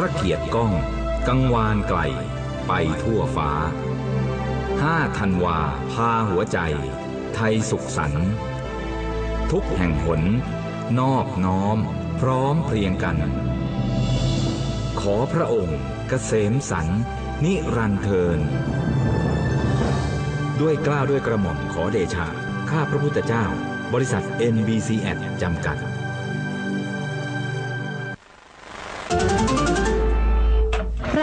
ระเกียรติก้อง กังวานไกล ไปทั่วฟ้าห้าธันวา พาหัวใจ ไทยสุขสันต์ทุกแห่งหน นอบน้อม พร้อมเพรียงกัน ขอพระองค์เกษมสัน นิรันเทิน ด้วยกล้าวด้วยกระหม่อมขอเดชะข้าพระพุทธเจ้า บริษัท NBCN จำกัด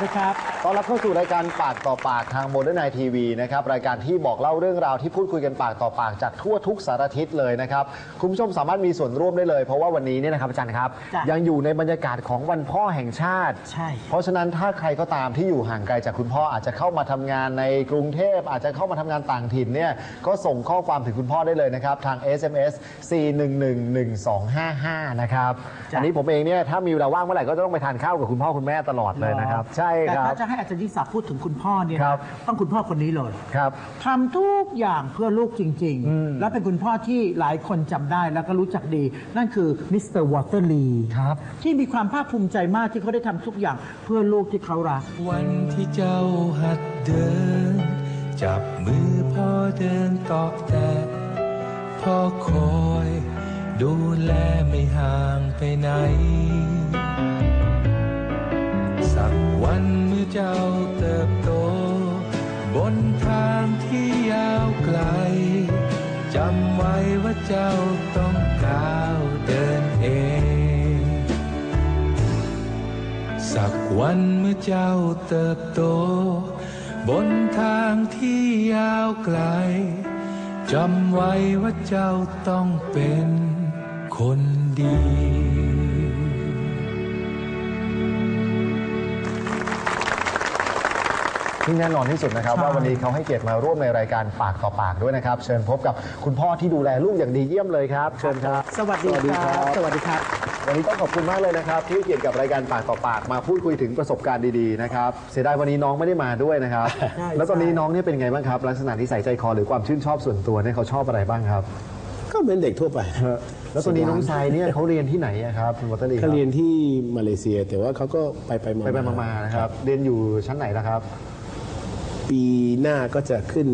วัสดีครับครับต้อนรับเข้าสู่รายการปากต่อปากทางโมเดิร์นไนทีวีนะครับรายการที่บอกเล่าเรื่องราวที่พูดคุยกันปากต่อปากจากทั่วทุกสารทิศเลยนะครับคุณผู้ชมสามารถมีส่วนร่วมได้เลย เพราะว่าวันนี้เนี่ยนะครับอาจารย์ครับ จ้ะ ยังอยู่ในบรรยากาศของวันพ่อแห่งชาติ ใช่ เพราะฉะนั้นถ้าใครก็ตามที่อยู่ห่างไกลจากคุณพ่ออาจจะเข้ามาทำงานในกรุงเทพ อาจจะเข้ามาทำงานต่างถิ่นเนี่ยก็ส่งข้อความถึงคุณพ่อได้เลยนะครับ ทาง SMS 4111255 นะครับ จ้ะ อันนี้ผมเองเนี่ยถ้ามีเวลาว่างเมื่อไหร่ก็จะต้องไปทานข้าวกับคุณพ่อคุณแม่ตลอดเลยนะครับ ใช่แต่ครับถ้าจะให้อาจารย์ยิ่งศักดิ์พูดถึงคุณพ่อเนี่ยครับ ต้องคุณพ่อคนนี้เลยครับ ทำทุกอย่างเพื่อลูกจริงๆและเป็นคุณพ่อที่หลายคนจำได้แล้วก็รู้จักดี นั่นคือมิสเตอร์วอเตอร์ลีครับ ที่มีความภาคภูมิใจมากที่เขาได้ทำทุกอย่างเพื่อลูกที่เขารัก วันที่เจ้าหัดเดิน จับมือพ่อเดินต่อแต่พ่อคอย ดูแลไม่ห่างไปไหนสัก วันเมื่อเจ้าเติบโต บนทางที่ยาวไกลจำไว้ว่าเจ้าต้องก้าวเดินเอง สักวันเมื่อเจ้าเติบโต บนทางที่ยาวไกลจำไว้ว่าเจ้าต้องเป็นคนดี ที่แน่นอนที่สุดนะครับใช่ว่าวันนี้เขาให้เกียรติมาร่วมในรายการปากต่อปากด้วยนะครับ เชิญพบกับคุณพ่อที่ดูแลลูกอย่างดีเยี่ยมเลยครับ เชิญครับ สวัสดีครับ สวัสดีครับ วันนี้ต้องขอบคุณมากเลยนะครับที่ให้เกียรติกับรายการปากต่อปากมาพูดคุยถึงประสบการณ์ดีๆนะครับเสียดายวันนี้น้องไม่ได้มาด้วยนะครับ ใช่ แล้วตอนนี้ใช่น้องเนี่ยเป็นไงบ้างครับ ลักษณะที่ใส่ใจคอหรือความชื่นชอบส่วนตัวเนี่ยเขาชอบอะไรบ้างครับ ก็เป็นเด็กทั่วไปแล้วตอนนี้น้องทรายเนี่ยเขาเรียนที่ไหนอะครับคุณวัตเตอร์ลีคเขารับเรียนที่มาเลเซีย แต่ว่าเขาก็ไปไปมาไปไปมาๆนะครับเรียนอยู่ชั้นไหนนะครับ ปีหน้าก็จะขึ้น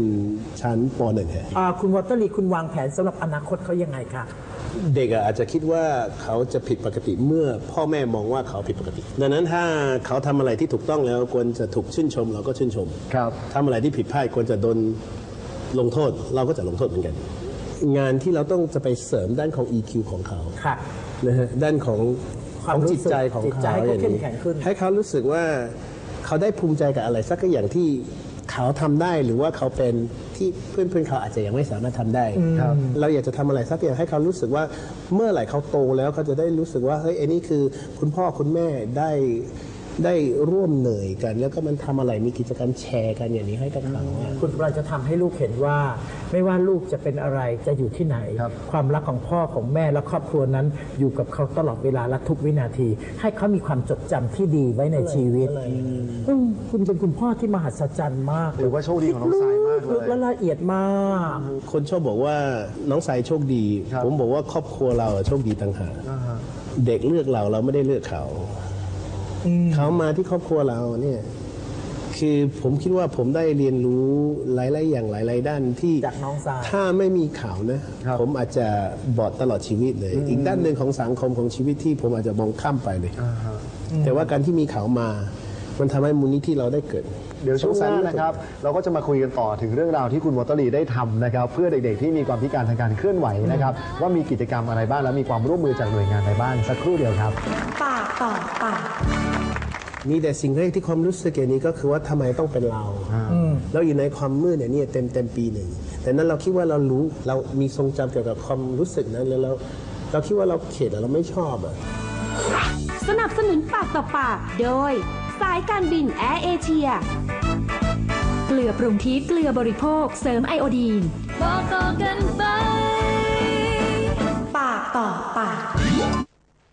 ชั้นปหนึ่งฮะ อ่าคุณวอเตอร์ลีคุณวางแผนสำหรับอนาคตเขายังไงคะ เด็กอะอาจจะคิดว่าเขาจะผิดปกติเมื่อพ่อแม่มองว่าเขาผิดปกติ ดังนั้นถ้าเขาทำอะไรที่ถูกต้องแล้วควรจะถูกชื่นชม เราก็ชื่นชมครับ ทำอะไรที่ผิดพลาดควรจะโดนลงโทษ เราก็จะลงโทษเหมือนกัน งานที่เราต้องจะไปเสริมด้านของ EQ ของเขา ค่ะ นะฮะด้านของความของรู้สึกจิตใจของจิตใจเขาให้เขาอย่างเข้มนี้แข็งขึ้น ให้เขารู้สึกว่าเขาได้ภูมิใจกับอะไรสักอย่างที่ เขาทำได้หรือว่าเขาเป็นที่เพื่อนเพื่อนๆเขาอาจจะยังไม่สามารถทำได้เราอยากจะทำอะไรสักอย่างให้เขารู้สึกว่าเมื่อไหร่เขาโตแล้วเขาจะได้รู้สึกว่าเฮ้ยไอ้นี่คือคุณพ่อคุณแม่ได้ ได้ร่วมเหนื่อยกัน แล้วก็มันทำอะไรมีกิจกรรมแชร์กันอย่างนี้ให้กับเขาอะคุณเราจะทำให้ลูกเห็นว่า ไม่ว่าลูกจะเป็นอะไรจะอยู่ที่ไหนครับความรักของพ่อของแม่และครอบครัวนั้น อยู่กับเขาตลอดเวลาและทุกวินาที ให้เขามีความจดจำที่ดีไว้ในชีวิตอืมคุณเป็นคุณพ่อที่มหัศจรรย์มากหรือว่าโชคดีของน้องทรายมากเลยลึกและละเอียดมาก คนชอบบอกว่าน้องสายโชคดีครับผมบอกว่าครอบครัวเราอะโชคดีต่างหากอ่าฮะเด็กเลือกเราเราไม่ได้เลือกเขา เขามาที่ครอบครัวเราเนี่ยคือผมคิดว่าผมได้เรียนรู้หลาย ๆ อย่างหลาย ๆ ด้านที่จากน้องทรายถ้าไม่มีเขานะครับผมอาจจะบอดตลอดชีวิตเลย อีกด้านหนึ่งของสังคมของชีวิตที่ผมอาจจะมองข้ามไปเลยอ่าฮะแต่ว่าการที่มีเขามา มันทำให้มูลนิธิเราได้เกิดเดี๋ยวช่วงหน้านะครับ เราก็จะมาคุยกันต่อถึงเรื่องราวที่คุณวอเตอร์ลีได้ทำนะครับ เพื่อเด็กๆที่มีความพิการทางการเคลื่อนไหวนะครับ ว่ามีกิจกรรมอะไรบ้างและมีความร่วมมือจากหน่วยงานใดบ้างสักครู่เดียวครับปากต่อปากมีแต่สิ่งแรกที่ความรู้สึกอย่างนี้ก็คือว่าทำไมต้องเป็นเรา เราอยู่ในความมืดเนี่ยนี่เต็มเต็มปีหนึ่ง แต่นั้นเราคิดว่าเรารู้เรามีทรงจำเกี่ยวกับความรู้สึกนั้นแล้วเราเราคิดว่าเราเข็ดอะเราไม่ชอบอะสนับสนุนปากต่อปากโดย สายการบินแอร์เอเชียเก ลือปรุงทิพย์เกลือบริโภค เสริมไอโอดีน บอกต่อกันไป ปากต่อปาก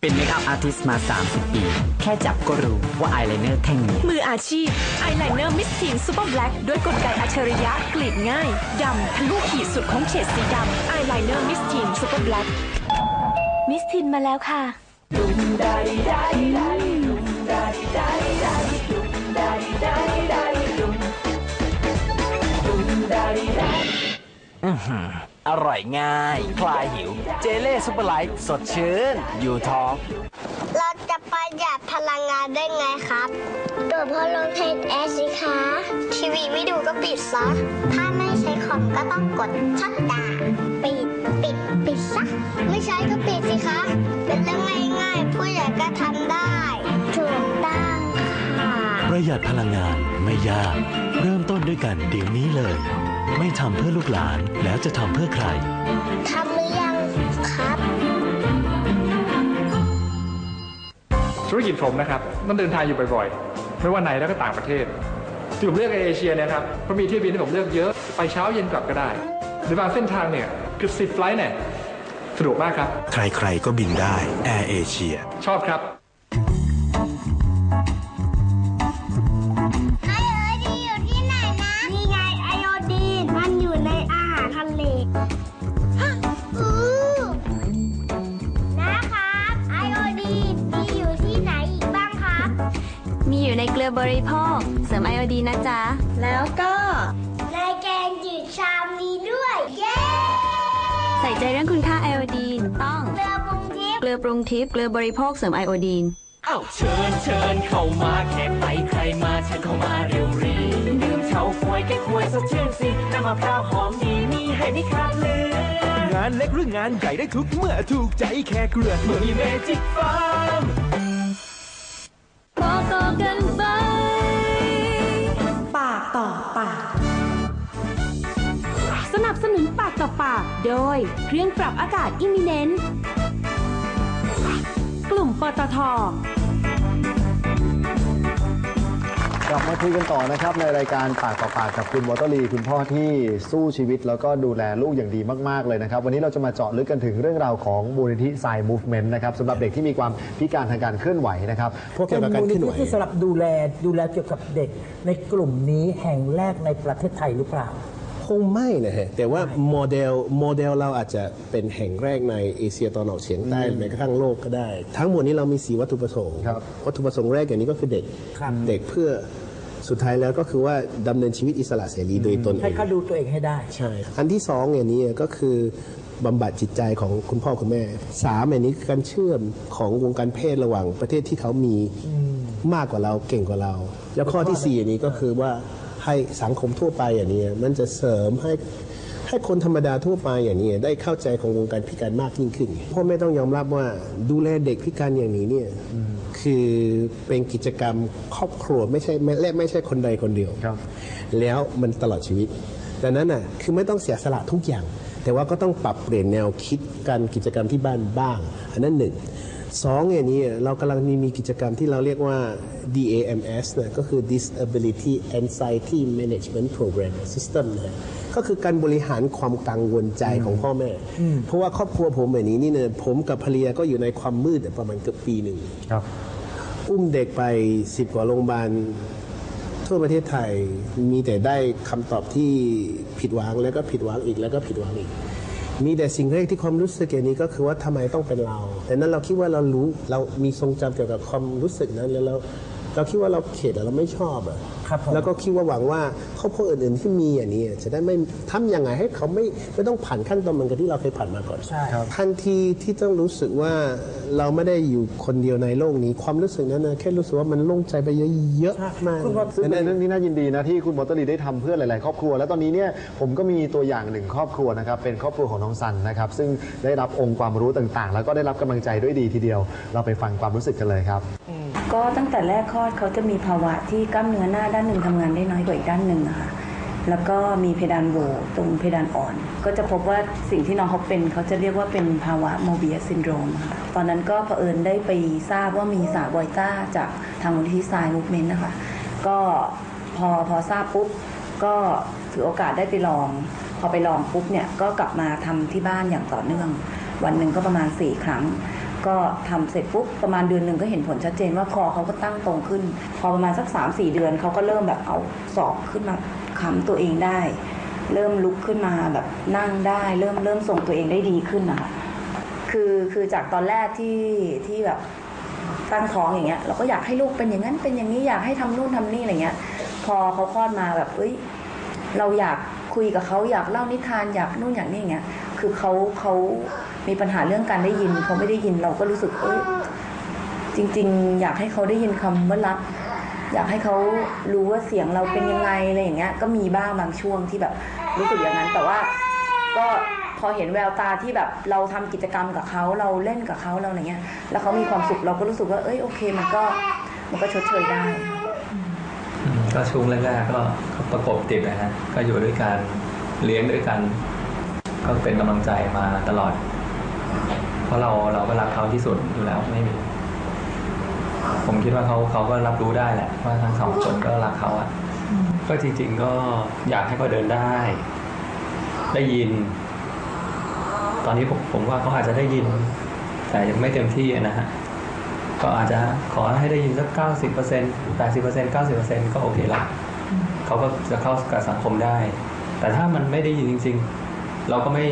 เป็นเมคอัพอาร์ติสต์มา 30 ปี แค่จับก็รู้ว่าอายไลเนอร์แท่งนี้ มืออาชีพอายไลเนอร์มิสทีนซูเปอร์แบล็กด้วยกลไกอัจฉริยะกรีดง่าย ดำทะลุขีดสุดของเฉดสีดำอายไลเนอร์มิสทีนซูเปอร์แบล็กมิสทินมาแล้วค่ะ อร่อยง่าย คลายหิว เจเล่ซุปเปอร์ไลท์สดชื่น อยู่ท้อง เราจะประหยัดพลังงานได้ไงครับโดดพัดลมเทนแอร์สิคะ ทีวีไม่ดูก็ปิดซะ ถ้าไม่ใช้คอมก็ต้องกดชัตดาวน์ปิด ปิด ปิดซะ ไม่ใช้ก็ปิดสิคะ เป็นเรื่องง่ายๆผู้ใหญ่ก็ทำได้ถูกต้องค่ะ ประหยัดพลังงานไม่ยาก เริ่มต้นด้วยกันเดี๋ยวนี้เลย ไม่ทำเพื่อลูกหลานแล้วจะทำเพื่อใคร ทำหรือยังครับ ธุรกิจผมนะครับต้องเดินทางอยู่บ่อยๆ ไม่ว่าในแล้วก็ต่างประเทศที่ผมเลือกเอเชียเนี่ยครับเพราะมีเที่ยวบินที่ผมเลือกเยอะไปเช้าเย็นกลับก็ได้หรือบางเส้นทางเนี่ยคือสิบไฟลท์เนี่ยสะดวกมากครับ ใครๆก็บินได้แอร์เอเชียชอบครับ ลือบริโภค เสริมไอโอดีนะจ๊ะ แล้วก็ในแกงจืดชามนี้ด้วย เย้ ใส่ใจเรื่องคุณค่าไอโอดีนต้องเรือปรุงทิพย์เกลือปรุงทิพย์เกลือบริโภคเสริมไอโอดีน เอ้าเชิญเชิญเข้ามาแขกไปใครมาเชิญเข้ามาเร็วรีดื่มเฉาควยแก้ควยสดชื่นสิน้ำมะพร้าวหอมดีมีให้ไม่ขาดเหลืองานเล็กหรืองานใหญ่ได้ทุกเมื่อถูกใจแค่เกลือเมื่อมีเมจิกฟาร์มบอก ต่อกันไป ปากต่อปาก สนับสนุนปากต่อปาก โดยเครื่องปรับอากาศอิมิเนนต์กลุ่มปตท กลับมาคุยกันต่อนะครับ ในรายการปากต่อปากกับคุณวอเตอรีคุณพ่อที่สู้ชีวิตแล้วก็ดูแลลูกอย่างดีมาก ๆ เลยนะครับ วันนี้เราจะมาเจาะลึกกันถึงเรื่องราวของมูลนิธิไซมูฟเมนต์นะครับสำหรับเด็กที่มีความพิการทางการเคลื่อนไหวนะครับพวกเกี่ยวกับการเคลื่อนไหวป็มูลที่สำหรับดูแลดูแลเกี่ยวกับเด็กในกลุ่มนี้แห่งแรกในประเทศไทยหรือเปล่าคงไม่นะฮะ แต่ว่าโมเดลโมเดลเราอาจจะเป็นแห่งแรกในเอเชียตะวันออกเฉียงใต้แม้กระทั่งโลกก็ได้ ทั้งหมดนี้เรามีสีวัตถุประสงค์ครับวัตถุประสงค์แรกอย่างนี้ก็คือเด็กครับเด็กเพื่อ สุดท้ายแล้วก็คือว่าดำเนินชีวิตอิสระเสรีโดยตนเอให้งเขาดูตัวเองให้ได้ ใช่อันที่สองอย่างนี้ก็คือบำบัดจิตใจของคุณพ่อคุณแม่สามอย่างนี้คือการเชื่อมของวงการเพศระหว่างประเทศที่เขามีมากกว่าเราเก่งกว่าเรา แล้วข้อที่สี่อย่างนี้ก็คือว่าให้สังคมทั่วไปอย่างนี้มันจะเสริมให้ ให้คนธรรมดาทั่วไปอย่างนี้ได้เข้าใจของวงการพิการมากยิ่งขึ้นพ่อแม่ต้องยอมรับว่าดูแลเด็กพิการอย่างนี้เนี่ยคือเป็นกิจกรรมครอบครัวไม่ใช่และไม่ใช่คนใดคนเดียวครับ แล้วมันตลอดชีวิตดังนั้นน่ะคือไม่ต้องเสียสละทุกอย่าง แต่ว่าก็ต้องปรับเปลี่ยนแนวคิดการกิจกรรมที่บ้านบ้าง อันนั้นหนึ่ง สองอย่างนี้เรากำลังมีมีกิจกรรมที่เราเรียกว่า DAMS นะก็คือ Disability Anxiety Management Program System นะก็คือการบริหารความกังวลใจของพ่อแม่ เพราะว่าครอบครัวผมแบบนี้นี่เนี่ยผมกับภรรยาก็อยู่ในความมืดประมาณเกือบปีหนึ่งครับอุ้มเด็กไปสิบกว่าโรงพยาบาลทั่วประเทศไทยมีแต่ได้คำตอบที่ผิดหวังแล้วก็ผิดหวังอีกแล้วก็ผิดหวังอีก มีแต่สิ่งแรกที่ความรู้สึกอย่างนี้ก็คือว่าทำไมต้องเป็นเรา แต่นั้นเราคิดว่าเรารู้เรามีทรงจำเกี่ยวกับความรู้สึกนั้นแล้วเราเราคิดว่าเราเข็ดเราไม่ชอบอะ ครับผม แล้วก็คิดว่าหวังว่าครอบครัวอื่นๆที่มีอย่างนี้จะได้ไม่ทำยังไงให้เขาไม่ไม่ต้องผ่านขั้นตอนเหมือนกับที่เราเคยผ่านมาก่อน ใช่ครับ ทันทีที่ต้องรู้สึกว่าเราไม่ได้อยู่คนเดียวในโลกนี้ ความรู้สึกนั้นนะแค่รู้สึกว่ามันโล่งใจไปเยอะๆมากซึ่งเป็นเรื่องที่น่ายินดีนะที่คุณบอตเตอรีได้ทำเพื่อหลาย ๆ ครอบครัว และตอนนี้เนี่ยผมก็มีตัวอย่างหนึ่งครอบครัวนะครับเป็นครอบครัวของน้องซันนะครับซึ่งได้รับองค์ความรู้ต่าง ๆ แล้วก็ได้รับกำลังใจด้วยดีทีเดียว เราไปฟังความรู้สึกกันเลยครับ ก็ตั้งแต่แรกคลอดเขาจะมีภาวะที่กล้ามเนื้อหน้าด้านหนึ่งทำงานได้น้อยกว่าอีกด้านหนึ่งนะคะแล้วก็มีเพดานโหวตรงเพดานอ่อน ก็จะพบว่าสิ่งที่น้องเขาเป็นเขาจะเรียกว่าเป็นภาวะโมเบียซินโดรมค่ะตอนนั้นก็เผอิญได้ไปทราบว่ามีสาบอยต้าจากทางมูลนิธิสายมูฟเมนต์นะคะก็พอพอทราบปุ๊บก็ถือโอกาสได้ไปลอง พอไปลองปุ๊บเนี่ยก็กลับมาทำที่บ้านอย่างต่อเนื่อง วันหนึ่งก็ประมาณ 4 ครั้ง ก็ทำเสร็จปุ๊บประมาณเดือนหนึ่งก็เห็นผลชัดเจนว่าคอเขาก็ตั้งตรงขึ้น พอประมาณสัก 3-4 เดือนเขาก็เริ่มแบบเอาศอกขึ้นมาค้ำตัวเองได้ เริ่มลุกขึ้นมาแบบนั่งได้ เริ่มเริ่มทรงตัวเองได้ดีขึ้นนะคะคือคือจากตอนแรกที่ที่แบบตั้งท้องอย่างเงี้ยเราก็อยากให้ลูกเป็นอย่างนั้นเป็นอย่างนี้อยากให้ทำนู่นทำนี่อะไรเงี้ย พอเขาคลอดมาแบบเอ้ย เราอยากคุยกับเขาอยากเล่านิทานอยากนู่นอยากนี่อย่างเงี้ย คือเขาเขามีปัญหาเรื่องการได้ยินเขาไม่ได้ยินเราก็รู้สึกเอ้ยจริง ๆ อยากให้เขาได้ยินคำว่ารัก อยากให้เขารู้ว่าเสียงเราเป็นยังไงอะไรอย่างเงี้ย ก็มีบ้างบางช่วงที่แบบรู้สึกอย่างนั้น แต่ว่าก็พอเห็นแววตาที่แบบเราทำกิจกรรมกับเขาเราเล่นกับเขาเราอะไรเงี้ย แล้วเขามีความสุขเราก็รู้สึกว่าเอ้ยโอเค มันก็มันก็ชดเชยได้ก็ช่วงแรกๆก็ก็ประกบติดนะฮะก็อยู่ด้วยกันเลี้ยงด้วยกัน ก็เป็นกำลังใจมาตลอด เพราะเราเราก็รักเขาที่สุดอยู่แล้วไม่มีผมคิดว่าเขาเขาก็รับรู้ได้แหละว่าทั้งสองคนก็รักเขาอะก็จริง ๆ ก็อยากให้เขาเดินได้ ได้ยิน ตอนนี้ผมผมว่าเขาอาจจะได้ยิน แต่ยังไม่เต็มที่นะฮะก็อาจจะขอให้ได้ยินสักเก้าสิบเปอร์เซ็นต์แปดสิบเปอร์เซ็นต์เก้าสิบเปอร์เซ็นต์ก็โอเคละเขาก็จะเข้ากับสังคมได้ แต่ถ้ามันไม่ได้ยินจริง ๆ เราก็ไม่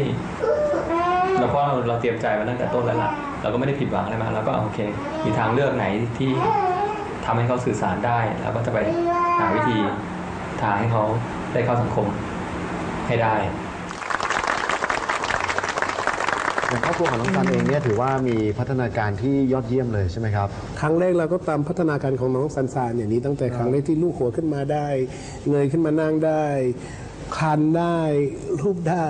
เราก็เราเตรียมใจมาตั้งแต่ต้นแล้วล่ะเราก็ไม่ได้ผิดหวังอะไรมาเราก็โอเค มีทางเลือกไหนที่ทำให้เขาสื่อสารได้แล้วก็จะไปหาวิธีทางให้เขาได้เข้าสังคมให้ได้อย่างครอบครัวของน้องซันเองเนี่ยถือว่ามีพัฒนาการที่ยอดเยี่ยมเลยใช่ไหมครับ ครั้งแรกเราก็ตามพัฒนาการของน้องซันซานอย่างนี้ตั้งแต่ครั้งแรกที่ลูกหัวขึ้นมาได้ เงยขึ้นมานั่งได้ คลานได้รูปได้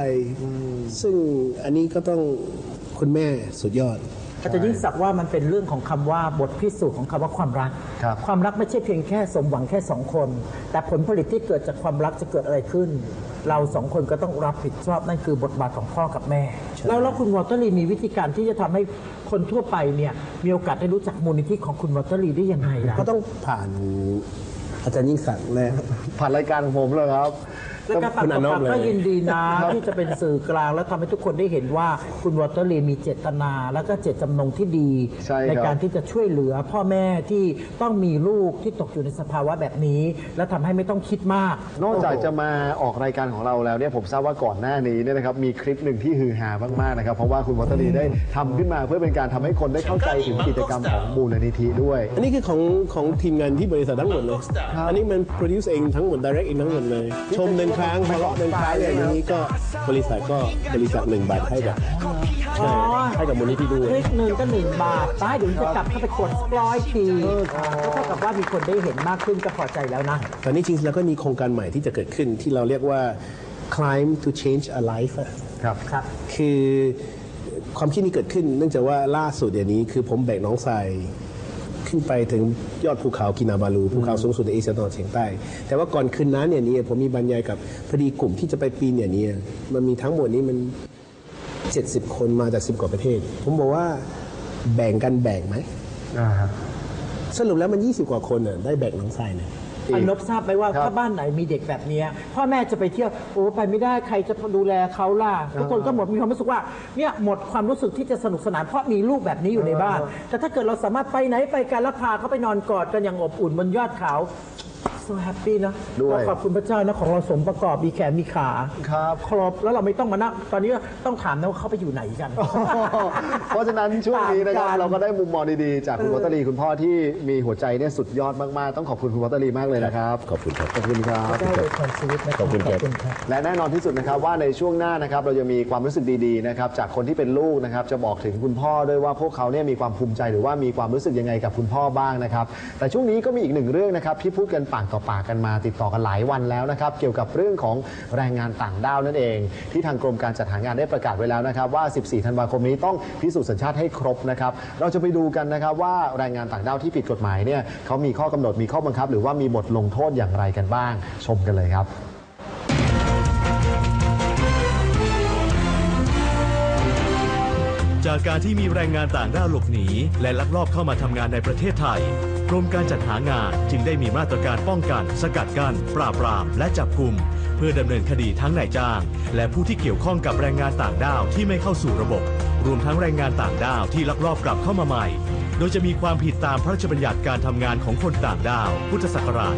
ซึ่งอันนี้ก็ต้องคุณแม่สุดยอด อาจารย์ยิ่งศักดิ์ว่ามันเป็นเรื่องของคำว่าบทพิสูจน์ของคำว่าความรักความรักไม่ใช่เพียงแค่สมหวังแค่สองคน แต่ผลผลิตที่เกิดจากความรักจะเกิดอะไรขึ้น เราสองคนก็ต้องรับผิดชอบนั่นคือบทบาทของพ่อกับแม่ แล้วแล้วคุณวอเตอร์ลีมีวิธีการที่จะทำให้คนทั่วไปเนี่ยมีโอกาสได้รู้จักมูลนิธิของคุณวอเตอร์ลีได้ยังไงล่ะ ก็ต้องผ่านอาจารย์ยิ่งศักดิ์แหละ ผ่านรายการของผมเลยครับ แล้วการปากต่อปากก็ยินดีนะ ที่จะเป็นสื่อกลาง แล้วทำให้ทุกคนได้เห็นว่าคุณวอเตอร์ลีมีเจตนา แล้วก็เจตจำนงที่ดีใช่ครับ การที่จะช่วยเหลือพ่อแม่ที่ต้องมีลูกที่ตกอยู่ในสภาวะแบบนี้ และทำให้ไม่ต้องคิดมาก นอกจากจะมาออกรายการของเราแล้วเนี่ยผมทราบว่าก่อนหน้านี้เนี่ยนะครับมีคลิปหนึ่งที่ฮือฮามากๆนะครับเพราะว่าคุณวอเตอรีได้ทำขึ้นมาเพื่อเป็นการทำให้คนได้เข้าใจถึงกิจกรรมของมูลนิธิด้วย อันนี้คือของของทีมงานที่บริษัททั้งหมดเลย อันนี้มัน produce เองทั้งหมด direct เองทั้งหมดเลย ชมหนึ่งครั้งพอเลาะหนึ่งครั้งอย่างนี้ก็บริษัทก็บริจาคหนึ่งบาทให้กับใช่ให้กับมูลนิธิด้วยคลิกหนึ่งก็หนึ่งบาทตายเดี๋ยวจะกลับเข้าไปกดร้อยทีก็เท่ากับว่ามีคนได้เห็นมากขึ้นก็พอใจแล้วนะตอนนี้จริงๆแล้วก็มีโครงการใหม่ที่จะเกิดขึ้นที่เราเรียกว่า climb to change a life ครับครับคือความคิดนี้เกิดขึ้น เนื่องจากว่าล่าสุดเดี๋ยวนี้คือผมแบกน้องทราย ขึ้นไปถึงยอดภูเขากินาบาลูภูเขาสูงสุดในเอเชียตะวันออกเฉียงใต้ แต่ว่าก่อนคืนนั้นเนี่ยนี้ผมมีบรรยายกับพอดีกลุ่มที่จะไปปีนเนี่ยนี้มันมีทั้งหมดนี้มัน 70 คนมาจาก10กว่าประเทศ ผมบอกว่าแบ่งกันแบ่งไหมสรุปแล้วมัน 20 กว่าคนน่ะได้แบ่งน้องทรายเนี่ย อันนบทราบไหมว่าถ้าบ้านไหนมีเด็กแบบเนี้ยพ่อแม่จะไปเที่ยวโอ้ไปไม่ได้ใครจะดูแลเขาล่ะทุกคนก็หมดมีความรู้สึกว่าเนี่ยหมดความรู้สึกที่จะสนุกสนานเพราะมีลูกแบบนี้อยู่ในบ้าน แต่ถ้าเกิดเราสามารถไปไหนไปกันแล้วพาเขาไปนอนกอดกันอย่างอบอุ่นบนยอดเขา so happy นะด้วย เราขอบคุณพระเจ้านะของเราสมประกอบมีแขนมีขาครับ ครบแล้วเราไม่ต้องมานั่งตอนนี้ต้องถามนะว่าเขาไปอยู่ไหนกัน เพราะฉะนั้นช่วงนี้นะครับต่างกัน เราก็ได้มุมมองดีๆ จากคุณวอเตอรีคุณพ่อที่มีหัวใจเนี่ยสุดยอดมากๆ ต้องขอบคุณคุณวอเตอรีมากเลยนะครับ ขอบคุณครับ ขอบคุณครับ ได้เลยความชีวิตนะขอบคุณครับ ครับ และแน่นอนที่สุดนะครับว่าในช่วงหน้านะครับเราจะมีความรู้สึกดีๆนะครับจากคนที่เป็นลูกนะครับจะบอกถึงคุณพ่อด้วยว่าพวกเขาเนี่ยมีความภูมิใจหรือว่ามีความรู้สึกยังไงกับคุณพ่อบ้างนะครับแต่ช่วงนี้ก็มีอีกหนึ่งเรื่องนะครับที่พูดกันปากต่อปากกันมาติดต่อกันหลายวันแล้วนะครับ เกี่ยวกับเรื่องของแรงงานต่างด้าวนั่นเอง ที่ทางกรมการจัดหางานได้ประกาศไว้แล้วนะครับ ว่า 14 ธันวาคมนี้ต้องพิสูจน์สัญชาติให้ครบนะครับ เราจะไปดูกันนะครับว่าแรงงานต่างด้าวที่ผิดกฎหมายเนี่ยเขามีข้อกำหนดมีข้อบังคับ หรือว่ามีบทลงโทษอย่างไรกันบ้าง ชมกันเลยครับ จากการที่มีแรงงานต่างด้าวหลบหนี และลักลอบเข้ามาทำงานในประเทศไทย กรมการจัดหางานจึงได้มีมาตรการป้องกัน สกัดกั้นปราบปราม และจับกลุ่ม เพื่อดำเนินคดีทั้งนายจ้าง และผู้ที่เกี่ยวข้องกับแรงงานต่างด้าวที่ไม่เข้าสู่ระบบ รวมทั้งแรงงานต่างด้าวที่ลักลอบกลับเข้ามาใหม่ โดยจะมีความผิดตามพระราชบัญญัติการทำงานของคนต่างด้าว พุทธศักราช 2551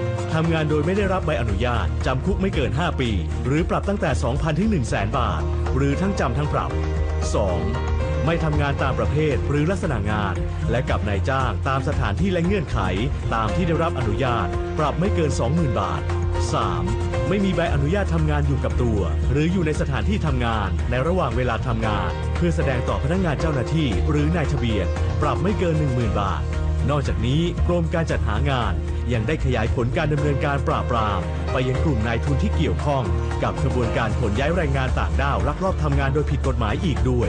1. ทำงานโดยไม่ได้รับใบอนุญาต จำคุกไม่เกิน 5 ปี หรือปรับตั้งแต่ 2,000 ถึง 1 0 0 0 0 0 บาท หรือทั้งจำทั้งปรับ 2. ไม่ทำงานตามประเภทหรือลักษณะงาน และกับนายจ้างตามสถานที่และเงื่อนไข ตามที่ได้รับอนุญาต ปรับไม่เกิน 20,000 บาท 3. ไม่มีใบอนุญาตทำงานอยู่กับตัว หรืออยู่ในสถานที่ทำงาน ในระหว่างเวลาทำงาน เพื่อแสดงต่อพนักงานเจ้าหน้าที่ หรือนายทะเบียน ปรับไม่เกิน 10,000 บาท นอกจากนี้กรมการจัดหางาน ยังได้ขยายผลการดำเนินการปราบปรามไปยังกลุ่มนายทุนที่เกี่ยวข้อง กับขบวนการขนย้ายแรงงานต่างด้าวลักลอบทำงานโดยผิดกฎหมายอีกด้วย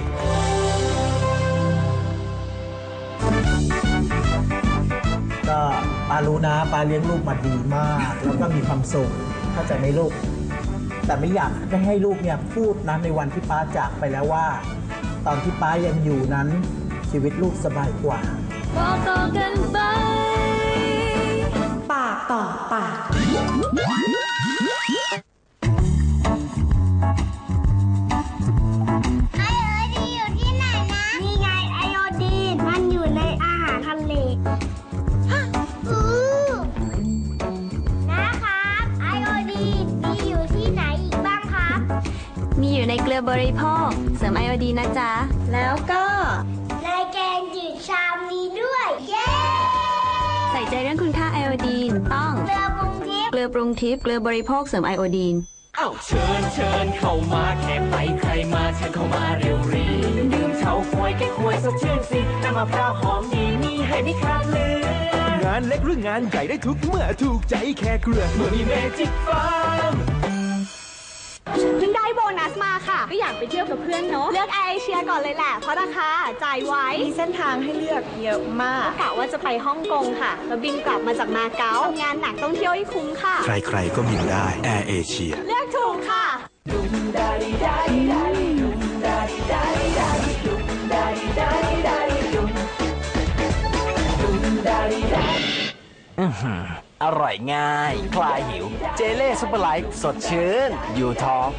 ก็ปารู้นะปาเลี้ยงลูกมาดีมาก แล้วก็มีความสุขเข้าใจไหมลูก แต่ไม่อยากจะให้ลูกเนี่ยพูดนะในวันที่ป้าจากไปแล้วว่า ตอนที่ป้ายังอยู่นั้นชีวิตลูกสบายกว่า บอกต่อกันไปปากต่อปาก ไอโอดีอยู่ที่ไหนนะ นี่ไงไอโอดีนมันอยู่ในอาหารทะเลฮะอู้นะครับ ไอโอดีนมีอยู่ที่ไหนอีกบ้างครับ มีอยู่ในเกลือบริโภค เสริมไอโอดีนนะจ๊ะ แล้วก็ ในแกงจืดชามนี้ด้วย เย้ ใส่ใจเรื่องคุณค่าไอโอดีนต้องเรือปรุงทิพย์เกลือปรุงทิพย์เกลือบริโภคเสริมไอโอดีนเอ้าเชิญเชิญเข้ามาแค่ไปใครมาเชิญเข้ามาเร็วรีดื่มเฉาควยแก้ควยสดชื่นสิน้ำมะพร้าวหอมดีมีให้ไม่ขาดเลยงานเล็กหรืองานใหญ่ได้ทุกเมื่อถูกใจแค่เกลือเมื่อมีเมจิกฟาร์ม เพิ่งได้โบนัสมาค่ะ ก็อยากไปเที่ยวกับเพื่อนเนาะ เลือกแอร์เอเชียก่อนเลยแหละ เพราะราคาจ่ายไว้มีเส้นทางให้เลือกเยอะมากกะว่าจะไปฮ่องกงค่ะ แล้วบินกลับมาจากมาเก๊าทำงานหนักต้องเที่ยวให้คุ้มค่ะ ใครๆก็บินได้แอร์เอเชีย เลือกถูกค่ะอื้อหื อร่อยง่าย คลายหิว เจเล่ซุปเปอร์ไลท์สดชื่น อยู่ท้อง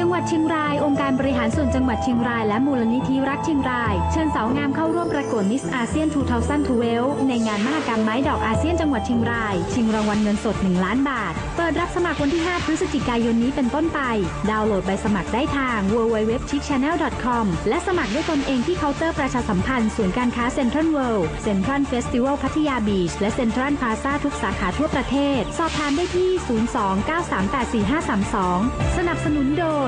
จังหวัดเชียงราย องค์การบริหารส่วนจังหวัดเชียงรายและมูลนิธิรักเชียงราย เชิญสาวงามเข้าร่วมประกวดมิสอาเซียน 2012 ในงานมหกรรมไม้ดอกอาเซียนจังหวัดเชียงราย ชิงรางวัลเงินสด 1 ล้านบาท เปิดรับสมัครวันที่ 5 พฤศจิกายนนี้เป็นต้นไป ดาวน์โหลดใบสมัครได้ทาง www.chickchannel.com และสมัครด้วยตนเองที่เคาน์เตอร์ประชาสัมพันธ์ศูนย์การค้าเซ็นทรัลเวิลด์เซ็นทรัลเฟสติวัลพัทยาบีชและเซ็นทรัลพาซาทุกสาขาทั่วประเทศ สอบถามได้ที่ 02-9384532 สนับสนุนโดย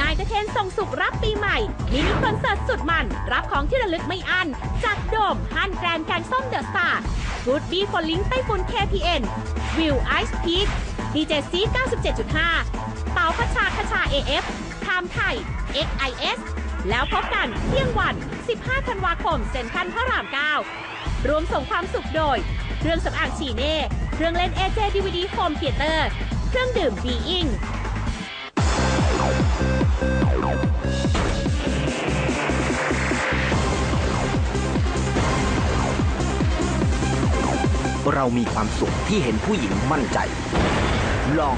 นายตะเทนส่งสุขรับปีใหม่มินิคอนเสิร์ตสุดมัน รับของที่ระลึกไม่อัน จากโดมฮันแกรนการส้มเดอะสตาร์ฟูดบีฟอลลิงไต้ฝุ่น KPN วิวไอซ์พีคดีเจซี97.5เต๋าพัชชาคชา AF ไทม์ไทย XIS แล้วพบกันเที่ยงวัน 15 ธันวาคม เซ็นทรัลพระราม 9 รวมส่งความสุขโดย เครื่องสำอางชีเน่ เครื่องเล่น AJ DVD Home Theater เครื่องดื่ม b ีอิงเรามีความสุขที่เห็นผู้หญิงมั่นใจ ลอง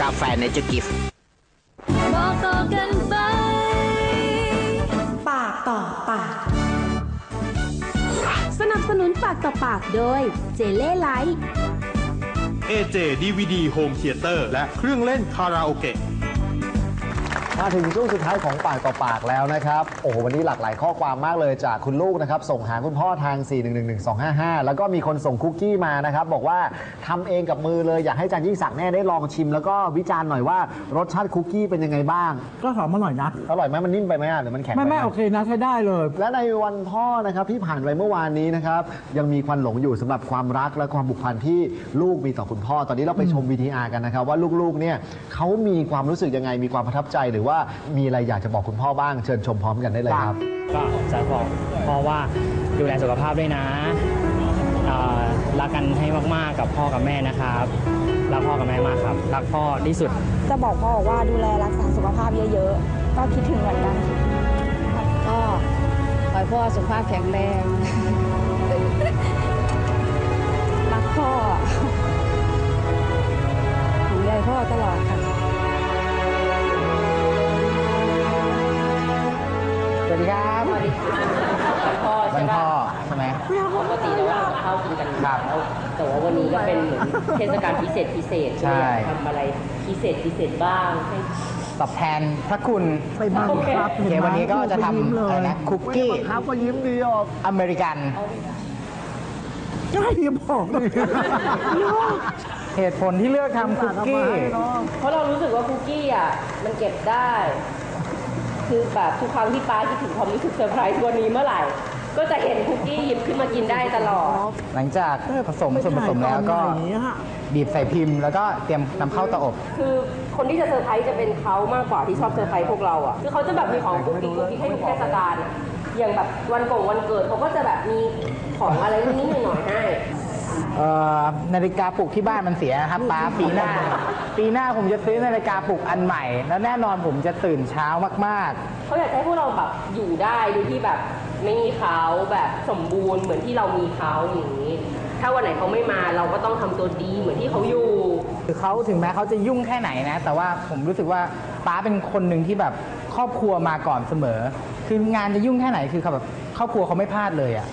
กาแฟเนเจอร์กิฟบอกต่อกันไป ปากต่อปาก สนับสนุนปากต่อปากโดยเจเล่ไลท์ AJ DVD Home Theater และเครื่องเล่นคาราโอเกะ มาถึงช่วงสุดท้ายของปากต่อปากแล้วนะครับโอ้โหวันนี้หลากหลายข้อความมากเลยจากคุณลูกนะครับส่งหาคุณพ่อทาง 4111255 แล้วก็มีคนส่งคุกกี้มานะครับบอกว่าทำเองกับมือเลยอยากให้อาจารย์ยิ่งศักดิ์แน่ได้ลองชิม แล้วก็วิจารณ์หน่อยว่ารสชาติคุกกี้เป็นยังไงบ้างก็หอมอร่อยนะ อร่อยไหมมันนิ่มไปไหมอะหรือมันแข็งปไม่หไม่โอเคนะใช้ได้เลย และในวันพ่อนะครับที่ผ่านไปเมื่อวานนี้นะครับยังมีควันหลงอยู่สำหรับความรักและความผูกพันที่ลูกมีต่อคุณพ่อ ตอนนี้เราไปชม VTR กันนะครับว่าลูกๆเนี่ยเขามีความรู้สึกยังไงมีความประทับใจหรือว่ามีอะไรอยากจะบอกคุณพ่อบ้างเชิญชมพร้อมกันได้เลยครับ ก็จะบอกพ่อว่าดูแลสุขภาพด้วยนะเอ่อรักกันให้มากๆกับพ่อกับแม่นะครับรักพ่อกับแม่มากครับรักพ่อที่สุด จะบอกพ่อว่าดูแลรักษาสุขภาพเยอะๆ ก็คิดถึงเหมือนกันค่ะก็ขอให้พ่อสุขภาพแข็งแรง รักพ่อห่วงใยพ่อตลอดค่ะ วัสดีครับสวัสดีค่ะวันพ่อวัใช่นปะพ่อใช่ไหม ปกติเราทำกับข้าวกินกันอยู่แล้วแต่ว่าวันนี้ก็เป็นเหมือนเทศกาลพิเศษพิเศษใช่ทำอะไรพิเศษพิเศษบ้างให้ ตอบแทนพระคุณ ไปบ้างครับโอเควันนี้ก็จะทำอะไรนะคุกกี้ครับก็ยิ้มดีออกอเมริกัน ใช่อย่าบอกเลยเหตุผลที่เลือกทำคุกกี้ เพราะเรารู้สึกว่าคุกกี้อะมันเก็บได้ คือแบบทุกครั้งที่ป้าคิดถึงความรู้สึกเซอร์ไพรส์วันนี้เมื่อไหร่ ก็จะเห็นคุกกี้หยิบขึ้นมากินได้ตลอด หลังจากผสมส่วนผสมแล้วก็บีบใส่พิมพ์ แล้วก็เตรียมนำเข้าเตาอบ คือคนที่จะเซอร์ไพรส์จะเป็นเขามากกว่าที่ชอบเซอร์ไพรส์พวกเราอะคือเขาจะแบบมีของกุ๊กกิ๊กกุ๊กกิ๊กให้ทุกเทศกาลอะอย่างแบบวันกงวันเกิดเขาก็จะแบบมีของอะไรนิดๆหน่อยๆให้ เอ่อนาฬิกาปลุกที่บ้านมันเสียครับป้าปีหน้า ปีหน้าผมจะซื้อนาฬิกาปลุกอันใหม่ แล้วแน่นอนผมจะตื่นเช้ามากเขาอยากให้พวกเราแบบอยู่ได้โดยที่แบบไม่มีเขาแบบสมบูรณ์เหมือนที่เรามีเขาอย่างนี้ ถ้าวันไหนเขาไม่มาเราก็ต้องทำตัวดีเหมือนที่เขาอยู่ๆคือเขาถึงแม้เขาจะยุ่งแค่ไหนนะ แต่ว่าผมรู้สึกว่าป้าเป็นคนหนึ่งที่แบบครอบครัวมาก่อนเสมอ คืองานจะยุ่งแค่ไหนคือเขาแบบครอบครัวเขาไม่พลาดเลยอะ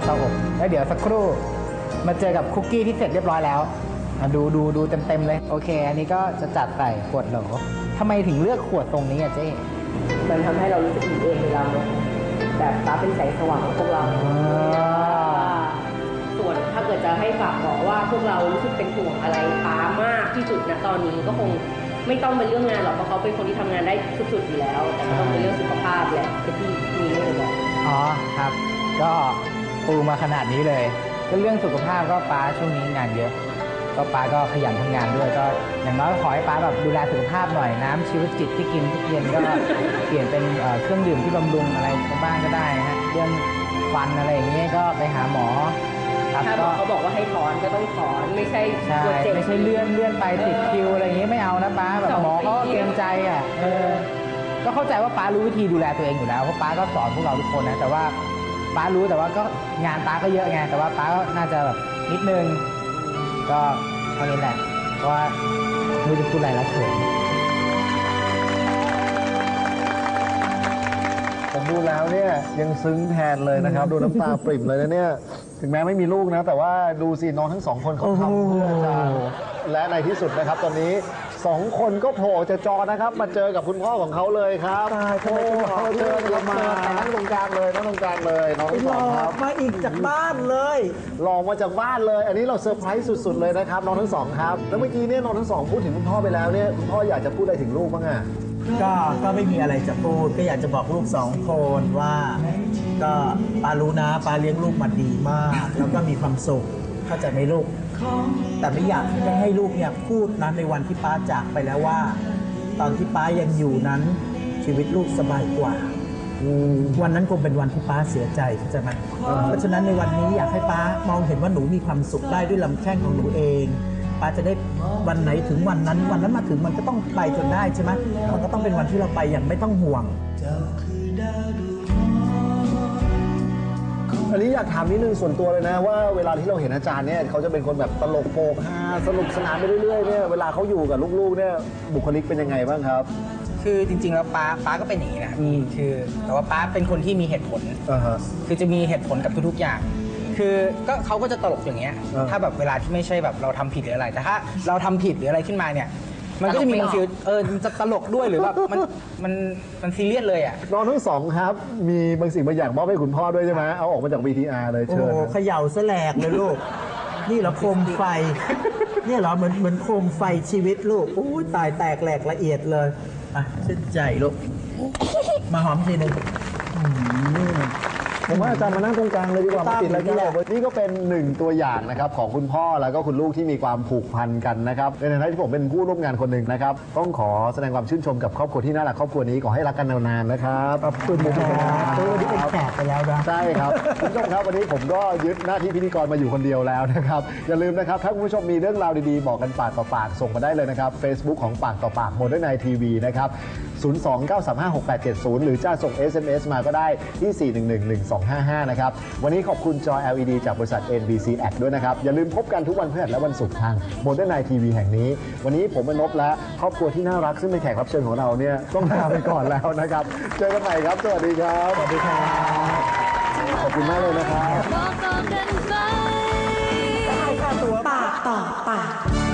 เคเข้าเตาอบแล้วเดี๋ยวสักครู่มาเจอกับคุกกี้ที่เสร็จเรียบร้อยแล้วมาดูดูดูเต็มๆเลย โอเค อันนี้ก็จะจัดใส่ขวดโหลทำไมถึงเลือกขวดตรงนี้อะเจ๊มันทำให้เรารู้สึกอิ่มเอมในเราเนอะแบบฟ้าเป็นแสงสว่างของพวกเราส่วนถ้าเกิดจะให้ฝากบอกว่าพวกเรารู้สึกเป็นห่วงอะไรฟ้ามากที่สุดนะตอนนี้ก็คงไม่ต้องเป็นเรื่องงานหรอกเพราะเขาเป็นคนที่ทำงานได้สุดๆอยู่แล้ว แต่ก็ต้องเป็นเรื่องสุขภาพแหละที่มีเรื่องบอก อ๋อครับ ก็ ปูมาขนาดนี้เลยก็เรื่องสุขภาพก็ป้าช่วงนี้งานเยอะ ก็ป้าก็ขยันทำงานด้วยก็ อย่างน้อยขอให้ป้าแบบดูแลสุขภาพหน่อยน้ำชีวจิตที่กินทุกเย็นก็ เปลี่ยนเป็นเอ่อเครื่องดื่มที่บำรุงอะไรบ้างก็ได้นะฮะเรื่องฟันอะไรอย่างเงี้ยก็ไปหาหมอครับถ้าบก็ อกเขาบอกว่าให้ถอนก็ต้องถอนไม่ใช่ใช่กลัวเจ็บ ไม่ใช่เลื่อนเลื่อนไปติดคิวอะไรอย่างงี้ไม่เอานะป้าแบบสองหมอเขาก็ปี เกรงใจอะเออก็เข้าใจว่าป้ารู้วิธีดูแลตัวเองอยู่แล้วเพราะป้าก็สอนพวกเราทุกคนนะแต่ว่า ป้ารู้แต่ว่าก็งานป้าก็เยอะไง แต่ว่าป้าก็น่าจะแบบนิดนึง ก็เท่านี้แหละ เพราะว่าไม่รู้จะพูดอะไรแล้วเขินผมดูแล้วเนี่ยยังซึ้งแทนเลยนะครับ ดูน้ำตาปริ่มเลยนะเนี่ย ถึงแม้ไม่มีลูกนะ แต่ว่าดูสิน้องทั้งสองคนเขาทำเพื่อจะและในที่สุดนะครับ ตอนนี้สองคนก็โผล่จากจอนะครับ มาเจอกับคุณพ่อของเขาเลยครับโอ้เชิญครับมานั่งตรงกลางเลยนั่งตรงกลางเลยน้องทั้งหสลองอครับ กมาอีกจากบ้านเลยหลอกมาจากบ้านเลย อันนี้เราเซอร์ไพรส์สุด ๆ เลยนะครับน้องทั้งสองครับ แล้วเมื่อกี้เนี่ยน้องทั้งสองพูดถึงคุณพ่อไปแล้วเนี่ยคุณพ่ออยากจะพูดอะไรถึงลูกบ้างอะก็ก็ไม่มีอะไรจะพูดก็อยากจะบอกลูกสองคนว่า ก็ปารู้นะปาเลี้ยงลูกมาดีมาก แล้วก็มีความสุขเข้าใจไหมลูก แต่ไม่อยากจะให้ลูกเนี่ยพูดนะในวันที่ป้าจากไปแล้วว่า ตอนที่ป้ายังอยู่นั้นชีวิตลูกสบายกว่า วันนั้นคงเป็นวันที่ป้าเสียใจเข้าใจไหมเพราะฉะนั้นในวันนี้อยากให้ป้ามองเห็นว่าหนูมีความสุขได้ด้วยลำแข้งของหนูเองป้าจะได้วันไหนถึงวันนั้น วันนั้นมาถึงมันก็ต้องไปจนได้ใช่ไหมมันก็ต้องเป็นวันที่เราไปอย่างไม่ต้องห่วงอันนี้อยากถามนิดนึงส่วนตัวเลยนะว่าเวลาที่เราเห็นอาจารย์เนี่ยเขาจะเป็นคนแบบตลกโปกฮาสนุกสนานไปเรื่อยๆเนี่ยเวลาเขาอยู่กับลูกๆเนี่ยบุคลิกเป็นยังไงบ้างครับ คือจริงๆแล้วป้าป้าก็เป็นอย่างนี้นะครับพี่คือแต่ว่าป้าเป็นคนที่มีเหตุผลคือจะมีเหตุผลกับทุกๆอย่าง คือก็เขาก็จะตลกอย่างเงี้ยอ่าถ้าแบบเวลาที่ไม่ใช่แบบเราทำผิดหรืออะไร แต่ถ้าเราทำผิดหรืออะไรขึ้นมาเนี่ย มันก็จะมีบางฟิลเออมันจะตลกด้วยหรือแบบมันมันมันซีเรียสเลยอะ น้องทั้งสองครับ มีบางสิ่งบางอย่างมอบให้คุณพ่อด้วยใช่ไหมเอาออกมาจาก VTR เลยโอ้เชิโหญเขย่าแสลกเลยลูก นี่เหรอโคมไฟ เนี่ยเหรอเหมือนเหมือนโคมไฟชีวิตลูกอู้ยตายแตกแหลกละเอียดเลย อะชื่นใจลูก มาหอมทีหนึ่ง ผมว่าอาจารย์มานั่งตรงกลางเลยดีกว่ามาปิดรายการเรานี่ก็เป็นหนึ่งตัวอย่างนะครับของคุณพ่อแล้วก็คุณลูกที่มีความผูกพันกันนะครับในฐานะที่ผมเป็นผู้ร่วมงานคนหนึ่งนะครับต้องขอแสดงความชื่นชมกับครอบครัวที่น่ารักครอบครัวนี้ขอให้รักกันนานๆนะครับขอบคุณครับวันนี้เป็นแขกไปแล้วนะใช่ครับคุณผู้ชมครับวันนี้ผมก็ยึดหน้าที่พิธีกรมาอยู่คนเดียวแล้วนะครับอย่าลืมนะครับถ้าคุณผู้ชมมีเรื่องราวดีๆบอกกันปากต่อปากส่งมาได้เลยนะครับ Facebook ของปากต่อปากโมเดิร์นไนทีวีนะครับ 029356870 หรือจะส่ง SMS มาก็ได้ที่ 4111255 นะครับ วันนี้ขอบคุณจอ LED จากบริษัท NBC Ad ด้วยนะครับ อย่าลืมพบกันทุกวันพฤหัสและวันศุกร์ทาง Modern Night TV แห่งนี้ วันนี้ผมเป็นนพและครอบครัวที่น่ารักซึ่งเป็นแขกรับเชิญของเราเนี่ยต้องลาไปก่อนแล้วนะครับ เจอกันใหม่ครับ สวัสดีครับ สวัสดีครับ ขอบคุณมากเลยนะครับบอกต่อกันไปปากต่อปาก